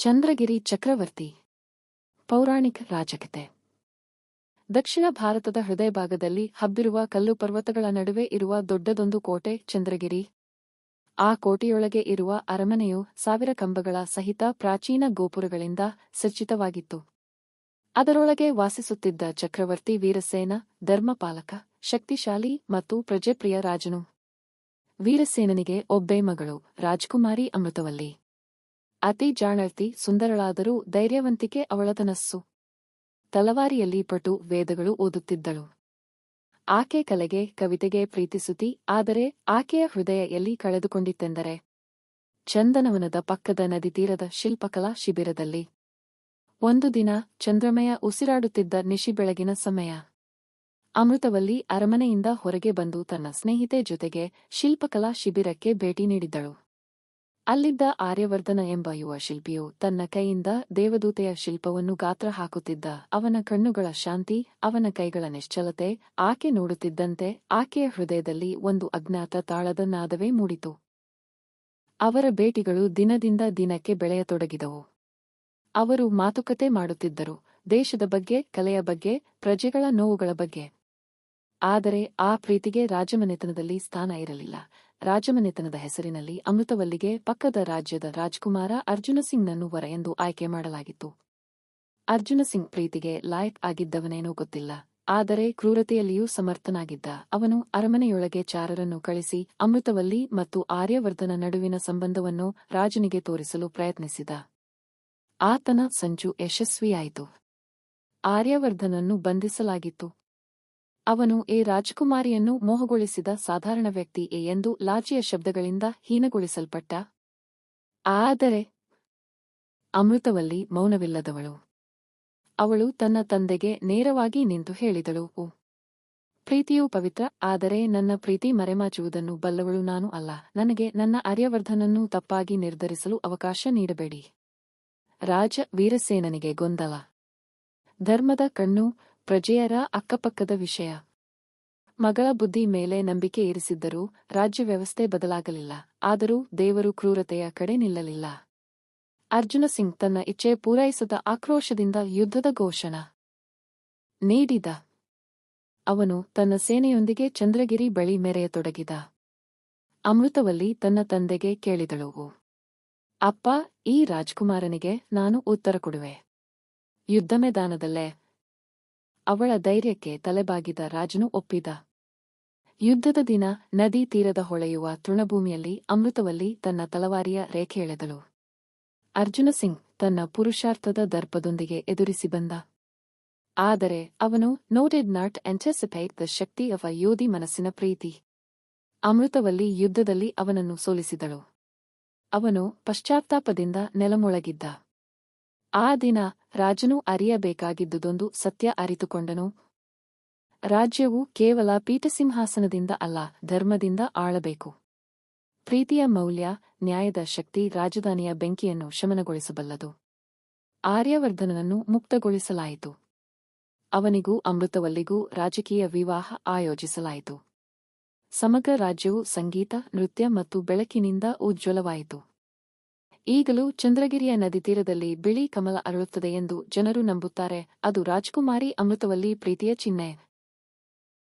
ಚಂದ್ರಗಿರಿ ಚಕ್ರವರ್ತಿ, ಪೌರಾಣಿಕ ರಾಜಕತೆ. ದಕ್ಷಿಣ ಭಾರತದ ಹೃದಯ ಭಾಗದಲ್ಲಿ ಹಬ್ಬಿರುವ ಕಲ್ಲು ಪರ್ವತಗಳ ನಡುವೆ ಇರುವ ದೊಡ್ಡದೊಂದು ಕೋಟೆ ಚಂದ್ರಗಿರಿ. ಆ ಕೋಟೆಯೊಳಗೆ ಇರುವ ಅರಮನೆಯು ಸಾವಿರ ಕಂಬಗಳ ಸಹಿತ ಪ್ರಾಚೀನ ಗೋಪುರಗಳಿಂದ ಸಜ್ಜಿತವಾಗಿತ್ತು. ಅದರೊಳಗೆ ವಾಸಿಸುತ್ತಿದ್ದ ಚಕ್ರವರ್ತಿ ವೀರಸೇನ, ಧರ್ಮಪಾಲಕ, ಶಕ್ತಿಶಾಲಿ ಮತ್ತು ಪ್ರಜೆಪ್ರಿಯ ರಾಜನು. ವೀರಸೇನನಿಗೆ ಒಬ್ಬೇ ಮಗಳು, ರಾಜ್ಕುಮಾರಿ ಅಮೃತವಲ್ಲಿ. ಅತಿ ಜಾಣರ್ತಿ ಸುಂದರಳಾದರೂ ಧೈರ್ಯವಂತಿಕೆ ಅವಳತನಸ್ಸು. ತಲವಾರಿಯಲ್ಲಿ ಪಟು ವೇದಗಳು ಓದುತ್ತಿದ್ದಳು. ಆಕೆ ಕಲೆಗೆ ಕವಿತೆಗೆ ಪ್ರೀತಿಸುತ್ತಿ, ಆದರೆ ಆಕೆಯ ಹೃದಯ ಎಲ್ಲಿ ಕಳೆದುಕೊಂಡಿತ್ತೆಂದರೆ? ಚಂದನವನದ ಪಕ್ಕದ ನದಿ ತೀರದ ಶಿಲ್ಪಕಲಾ ಶಿಬಿರದಲ್ಲಿ. ಒಂದು ದಿನ ಚಂದ್ರಮಯ ಉಸಿರಾಡುತ್ತಿದ್ದ ನಿಶಿ ಬೆಳಗಿನ ಸಮಯ. ಅಮೃತವಲ್ಲಿ ಅರಮನೆಯಿಂದ ಹೊರಗೆ ಬಂದು ತನ್ನ ಸ್ನೇಹಿತೆ ಜೊತೆಗೆ ಶಿಲ್ಪಕಲಾ ಶಿಬಿರಕ್ಕೆ ಭೇಟಿ ನೀಡಿದ್ದಳು. ಅಲ್ಲಿದ್ದ ಆರ್ಯವರ್ಧನ ಎಂಬ ಯುವ ಶಿಲ್ಪಿಯು ತನ್ನ ಕೈಯಿಂದ ದೇವದೂತೆಯ ಶಿಲ್ಪವನ್ನು ಗಾತ್ರ ಹಾಕುತ್ತಿದ್ದ ಅವನ ಕಣ್ಣುಗಳ ಶಾಂತಿ, ಅವನ ಕೈಗಳ ನಿಶ್ಚಲತೆ, ಆಕೆ ನೋಡುತ್ತಿದ್ದಂತೆ ಆಕೆಯ ಹೃದಯದಲ್ಲಿ ಒಂದು ಅಜ್ಞಾತ ತಾಳದ ನಾದವೇ ಮೂಡಿತು. ಅವರ ಭೇಟಿಗಳು ದಿನದಿಂದ ದಿನಕ್ಕೆ ಬೆಳೆಯತೊಡಗಿದವು. ಅವರು ಮಾತುಕತೆ ಮಾಡುತ್ತಿದ್ದರು, ದೇಶದ ಬಗ್ಗೆ, ಕಲೆಯ ಬಗ್ಗೆ, ಪ್ರಜೆಗಳ ನೋವುಗಳ ಬಗ್ಗೆ. ಆದರೆ ಆ ಪ್ರೀತಿಗೆ ರಾಜಮನೆತನದಲ್ಲಿ ಸ್ಥಾನ ಇರಲಿಲ್ಲ. ರಾಜಮನೆತನದ ಹೆಸರಿನಲ್ಲಿ ಅಮೃತವಲ್ಲಿಗೆ ಪಕ್ಕದ ರಾಜ್ಯದ ರಾಜ್ಕುಮಾರ ಅರ್ಜುನ ವರ ಎಂದು ಆಯ್ಕೆ ಮಾಡಲಾಗಿತ್ತು. ಅರ್ಜುನ ಸಿಂಗ್ ಪ್ರೀತಿಗೆ ಲಾಯಕ್ ಆಗಿದ್ದವನೇನೂ ಗೊತ್ತಿಲ್ಲ, ಆದರೆ ಕ್ರೂರತೆಯಲ್ಲಿಯೂ ಸಮರ್ಥನಾಗಿದ್ದ ಅವನು ಅರಮನೆಯೊಳಗೆ ಚಾರರನ್ನು ಕಳಿಸಿ ಅಮೃತವಲ್ಲಿ ಮತ್ತು ಆರ್ಯವರ್ಧನ ನಡುವಿನ ಸಂಬಂಧವನ್ನು ರಾಜನಿಗೆ ತೋರಿಸಲು ಪ್ರಯತ್ನಿಸಿದ. ಆತನ ಸಂಚು ಯಶಸ್ವಿಯಾಯಿತು. ಆರ್ಯವರ್ಧನನ್ನು ಬಂಧಿಸಲಾಗಿತ್ತು. ಅವನು ಎ ರಾಜಕುಮಾರಿಯನ್ನು ಮೋಹಗೊಳಿಸಿದ ಸಾಧಾರಣ ವ್ಯಕ್ತಿ ಎ ಎಂದು ಲಾಜಿಯ ಶಬ್ದಗಳಿಂದ ಹೀನಗೊಳಿಸಲ್ಪಟ್ಟ. ಆದರೆ ಅಮೃತವಲ್ಲಿ ಮೌನವಿಲ್ಲದವಳು. ಅವಳು ತನ್ನ ತಂದೆಗೆ ನೇರವಾಗಿ ನಿಂತು ಹೇಳಿದಳು, ಓ, ಪ್ರೀತಿಯು ಪವಿತ್ರ, ಆದರೆ ನನ್ನ ಪ್ರೀತಿ ಮರೆಮಾಚುವುದನ್ನು ಬಲ್ಲವಳು ನಾನು ಅಲ್ಲ. ನನಗೆ ನನ್ನ ಆರ್ಯವರ್ಧನನ್ನು ತಪ್ಪಾಗಿ ನಿರ್ಧರಿಸಲು ಅವಕಾಶ ನೀಡಬೇಡಿ. ರಾಜ ವೀರಸೇನನಿಗೆ ಗೊಂದಲ. ಧರ್ಮದ ಕಣ್ಣು ಪ್ರಜೆಯರ ಅಕ್ಕಪಕ್ಕದ ವಿಷಯ. ಮಗಳ ಬುದ್ಧಿ ಮೇಲೆ ನಂಬಿಕೆ ಇರಿಸಿದ್ದರೂ ರಾಜ್ಯ ವ್ಯವಸ್ಥೆ ಬದಲಾಗಲಿಲ್ಲ, ಆದರೂ ದೇವರು ಕ್ರೂರತೆಯ ಕಡೆ ನಿಲ್ಲಲಿಲ್ಲ. ಅರ್ಜುನ ಸಿಂಗ್ ತನ್ನ ಇಚ್ಛೆ ಪೂರೈಸದ ಆಕ್ರೋಶದಿಂದ ಯುದ್ಧದ ಘೋಷಣ ನೀಡಿದ. ಅವನು ತನ್ನ ಸೇನೆಯೊಂದಿಗೆ ಚಂದ್ರಗಿರಿ ಬಳಿ ಮೆರೆಯತೊಡಗಿದ. ಅಮೃತವಲ್ಲಿ ತನ್ನ ತಂದೆಗೆ ಕೇಳಿದಳು ಅಪ್ಪ, ಈ ರಾಜ್ಕುಮಾರನಿಗೆ ನಾನು ಉತ್ತರ ಕೊಡುವೆ. ಯುದ್ಧ ಮೈದಾನದಲ್ಲೇ ಅವಳ ಧೈರ್ಯಕ್ಕೆ ತಲೆಬಾಗಿದ ರಾಜನು ಒಪ್ಪಿದ. ಯುದ್ಧದ ದಿನ ನದಿ ತೀರದ ಹೊಳೆಯುವ ತೃಣಭೂಮಿಯಲ್ಲಿ ಅಮೃತವಲ್ಲಿ ತನ್ನ ತಲವಾರಿಯ ರೇಖೆ ಎಳೆದಳು. ಅರ್ಜುನ ಸಿಂಗ್ ತನ್ನ ಪುರುಷಾರ್ಥದ ದರ್ಪದೊಂದಿಗೆ ಎದುರಿಸಿ ಬಂದ. ಆದರೆ ಅವನು noted not anticipate the shakti of a ಯೋಧಿ ಮನಸ್ಸಿನ ಪ್ರೀತಿ ಅಮೃತವಲ್ಲಿ ಯುದ್ಧದಲ್ಲಿ ಅವನನ್ನು ಸೋಲಿಸಿದಳು. ಅವನು ಪಶ್ಚಾತ್ತಾಪದಿಂದ ನೆಲಮೊಳಗಿದ್ದ. ಆ ದಿನ ರಾಜನು ಅರಿಯಬೇಕಾಗಿದ್ದುದೊಂದು ಸತ್ಯ ಅರಿತುಕೊಂಡನು. ರಾಜ್ಯವು ಕೇವಲ ಪೀಠಸಿಂಹಾಸನದಿಂದ ಅಲ್ಲ, ಧರ್ಮದಿಂದ ಆಳಬೇಕು. ಪ್ರೀತಿಯ ಮೌಲ್ಯ, ನ್ಯಾಯದ ಶಕ್ತಿ, ರಾಜಧಾನಿಯ ಬೆಂಕಿಯನ್ನು ಶಮನಗೊಳಿಸಬಲ್ಲದು. ಆರ್ಯವರ್ಧನನನ್ನು ಮುಕ್ತಗೊಳಿಸಲಾಯಿತು. ಅವನಿಗೂ ಅಮೃತವಲ್ಲಿಗೂ ರಾಜಕೀಯ ವಿವಾಹ ಆಯೋಜಿಸಲಾಯಿತು. ಸಮಗ್ರ ರಾಜ್ಯವು ಸಂಗೀತ, ನೃತ್ಯ ಮತ್ತು ಬೆಳಕಿನಿಂದ ಉಜ್ವಲವಾಯಿತು. ಈಗಲೂ ಚಂದ್ರಗಿರಿಯ ನದಿ ತೀರದಲ್ಲಿ ಬಿಳಿ ಕಮಲ ಅರಳುತ್ತದೆ ಎಂದು ಜನರು ನಂಬುತ್ತಾರೆ. ಅದು ರಾಜ್ಕುಮಾರಿ ಅಮೃತವಲ್ಲಿ ಪ್ರೀತಿಯ ಚಿಹ್ನೆ.